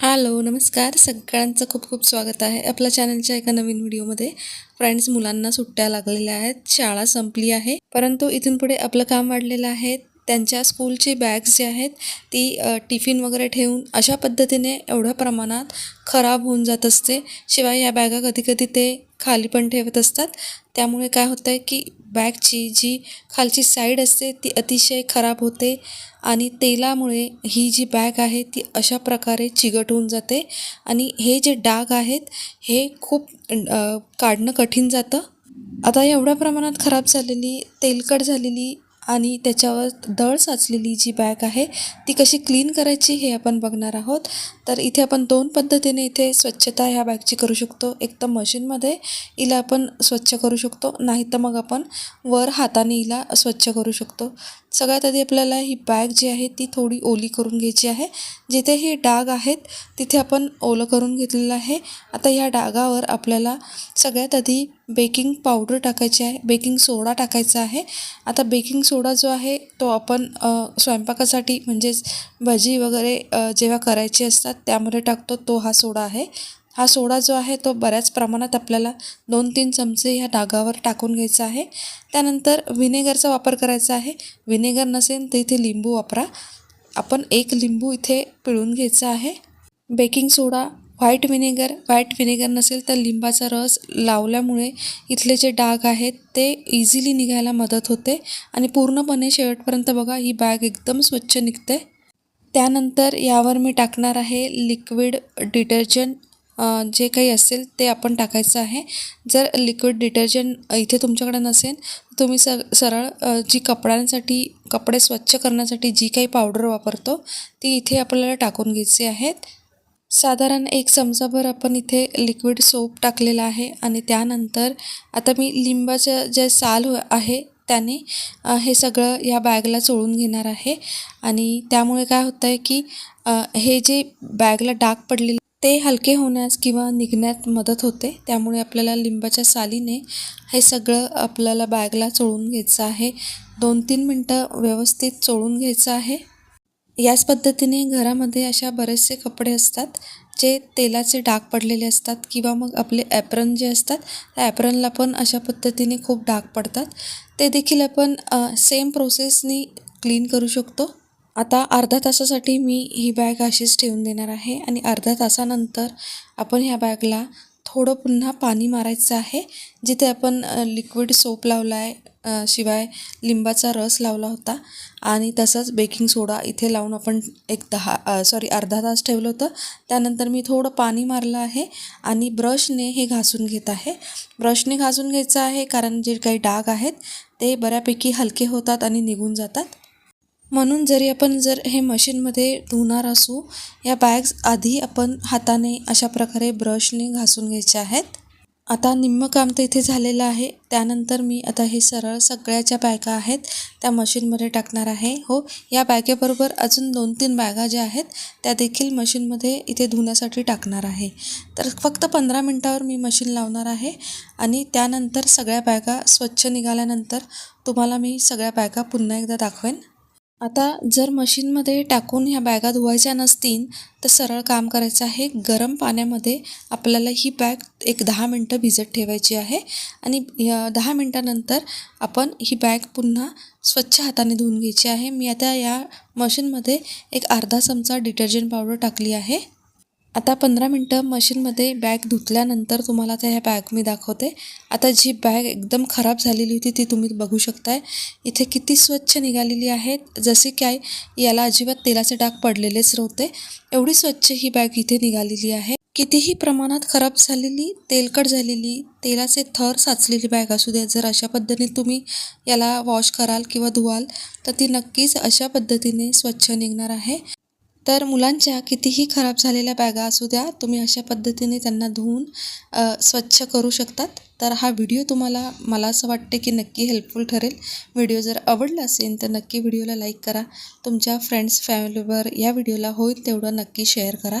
Hello नमस्कार. सगळ्यांचं खूप खूप स्वागत आहे आपल्या चॅनलच्या एका नवीन व्हिडिओमध्ये फ्रेंड्स मुलांना सुट्ट्या लागलेल्या आहेत. शाळा संपली आहे. परंतु इथून पुढे आपलं काम वाढलेलं आहे. त्यांच्या स्कूलची बॅग्स जी आहेत ती टिफिन वगैरे ठेवून अशा पद्धतीने एवढ्या प्रमाणात खराब होऊन जात असते. शिवाय या बॅगा कधी कधी ते खाली पण ठेवत असतात. त्यामुळे काय होतं आहे की बॅगची जी खालची साईड असते ती अतिशय खराब होते आणि तेलामुळे ही जी बॅग आहे ती अशा प्रकारे चिकट होऊन जाते आणि हे जे डाग आहेत हे खूप काढणं कठीण जातं. आता एवढ्या प्रमाणात खराब झालेली तेलकट झालेली आणि त्याच्यावर दळ साचलेली जी बॅग आहे ती कशी क्लीन करायची हे आपण बघणार आहोत. तर इथे आपण दोन पद्धतीने इथे स्वच्छता ह्या बॅगची करू शकतो. एक तर मशीनमध्ये हिला आपण स्वच्छ करू शकतो नाही तर मग आपण वर हाताने हिला स्वच्छ करू शकतो. सगळ्यात आधी आपल्याला ही बॅग जी आहे ती थोडी ओली करून घ्यायची आहे. जिथे हे डाग आहेत तिथे आपण ओलं करून घेतलेलं आहे. आता ह्या डागावर आपल्याला सगळ्यात आधी बेकिंग पावडर टाकायची आहे बेकिंग सोडा टाकायचा आहे. आता बेकिंग सोडा जो आहे तो आपण स्वयंपाकासाठी म्हणजेच भजी वगैरे जेव्हा करायची असतात त्यामध्ये टाकतो तो हा सोडा आहे. हा सोडा जो आहे तो बऱ्याच प्रमाणात आपल्याला दोन तीन चमचे ह्या डागावर टाकून घ्यायचा आहे. त्यानंतर विनेगरचा वापर करायचा आहे. व्हिनेगर नसेल तर इथे लिंबू वापरा. आपण एक लिंबू इथे पिळून घ्यायचा आहे. Baking soda white vinegar white vinegar नसेल तर लिंबाचा रस लावल्यामुळे इथले जे डाग आहेत ते इझिली निघायला मदत होते. आणि पूर्णपणे शेवटपर्यंत बघा ही बॅग एकदम स्वच्छ निघते. त्यानंतर यावर मी टाकणार आहे लिक्विड डिटर्जंट जे काही असेल ते आपण टाकायचं आहे. जर लिक्विड डिटर्जंट इथे तुमच्याकडे नसेल तुम्ही स सरळ जी कपड्यांसाठी कपडे स्वच्छ करण्यासाठी जी काही पावडर वापरतो ती इथे आपल्याला टाकून घ्यायची आहेत. साधारण एक चमचाभर आपण इथे लिक्विड सोप टाकलेला आहे आणि त्यानंतर आता मी लिंबाचं जे साल हो, आहे त्याने हे सगळं या बॅगला चोळून घेणार आहे. आणि त्यामुळे काय होतं आहे की हे जे बॅगला डाग पडलेलं ते हलके होण्यास किंवा निघण्यात मदत होते. त्यामुळे आपल्याला लिंबाच्या सालीने हे सगळं आपल्याला बॅगला चोळून घ्यायचं आहे. दोन तीन मिनटं व्यवस्थित चोळून घ्यायचं आहे. याच पद्धतीने घरामध्ये अशा बरेचसे कपडे असतात जे तेलाचे डाग पडलेले असतात किंवा मग आपले ॲप्रन जे असतात त्या ॲप्रनला पण अशा पद्धतीने खूप डाग पडतात. ते देखील आपण सेम प्रोसेसनी क्लीन करू शकतो. आता अर्धा तासासाठी मी ही बॅग अशीच ठेवून देणार आहे आणि अर्ध्या तासानंतर आपण ह्या बॅगला थोडं पुन्हा पाणी मारायचं आहे जिथे आपण लिक्विड सोप लावला आहे शिवाय लिंबाचा रस लावला होता. आणि तसंच बेकिंग सोडा इथे लावून आपण एक दहा सॉरी अर्धा तास ठेवलं होतं. त्यानंतर मी थोडं पाणी मारलं आहे आणि ब्रशने हे घासून घेत आहे. ब्रशने घासून घ्यायचं आहे कारण जे काही डाग आहेत ते बऱ्यापैकी हलके होतात आणि निघून जातात. म्हणून जरी आपण जर हे मशीनमध्ये धुणार असू या बॅग्स आधी आपण हाताने अशा प्रकारे ब्रशने घासून घ्यायचे आहेत. आता निम्म काम तर इथे झालेलं आहे. त्यानंतर मी आता हे सरळ सगळ्या ज्या बॅगा आहेत त्या मशीनमध्ये टाकणार आहे. हो या बॅगेबरोबर अजून दोन तीन बॅगा ज्या आहेत त्या देखील मशीनमध्ये इथे धुण्यासाठी टाकणार आहे. तर फक्त पंधरा मिनटावर मी मशीन लावणार आहे आणि त्यानंतर सगळ्या बॅगा स्वच्छ निघाल्यानंतर तुम्हाला मी सगळ्या बॅगा पुन्हा एकदा दाखवेन. आता जर मशीनमध्ये टाकून ह्या बॅगा धुवायच्या नसतील तर सरळ काम करायचं आहे. गरम पाण्यामध्ये आपल्याला ही बॅग एक दहा मिनटं भिजत ठेवायची आहे. आणि दहा मिनटानंतर आपण ही बॅग पुन्हा स्वच्छ हाताने धुवून घ्यायची आहे. मी आता या मशीनमध्ये एक अर्धा चमचा डिटर्जंट पावडर टाकली आहे. आता पंधरा मिनटं मशीनमध्ये बॅग धुतल्यानंतर तुम्हाला आता ह्या बॅग मी दाखवते. आता जी बॅग एकदम खराब झालेली होती ती तुम्ही बघू शकताय. इथे किती स्वच्छ निघालेली आहेत. जसे काय याला अजिबात तेलाचे डाग पडलेलेच नव्हते. एवढी स्वच्छ ही बॅग इथे निघालेली आहे. कितीही प्रमाणात खराब झालेली तेलकट झालेली तेलाचे थर साचलेली बॅग असू द्या जर अशा पद्धतीने तुम्ही याला वॉश कराल किंवा धुवाल तर ती नक्कीच अशा पद्धतीने स्वच्छ निघणार आहे. तर मुलांच्या कितीही खराब झालेल्या बॅगा असू द्या तुम्ही अशा पद्धतीने त्यांना धुवून स्वच्छ करू शकतात. तर हा व्हिडिओ तुम्हाला मला असं वाटते की नक्की हेल्पफुल ठरेल. व्हिडिओ जर आवडला असेल तर नक्की व्हिडिओला लाईक करा. तुमच्या फ्रेंड्स फॅमिलीवर या व्हिडिओला होईल तेवढं नक्की शेअर करा.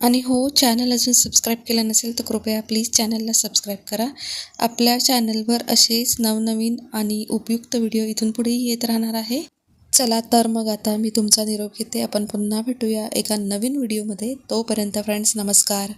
आणि हो चॅनल अजून सबस्क्राईब केलं नसेल तर कृपया प्लीज चॅनलला सबस्क्राईब करा. आपल्या चॅनलवर असेच नवनवीन आणि उपयुक्त व्हिडिओ इथून पुढेही येत राहणार आहे. चला तर मग आता मी तुमचा निरोप घेते. आपण पुन्हा भेटूया एका नवीन व्हिडिओमध्ये. तोपर्यंत फ्रेंड्स नमस्कार.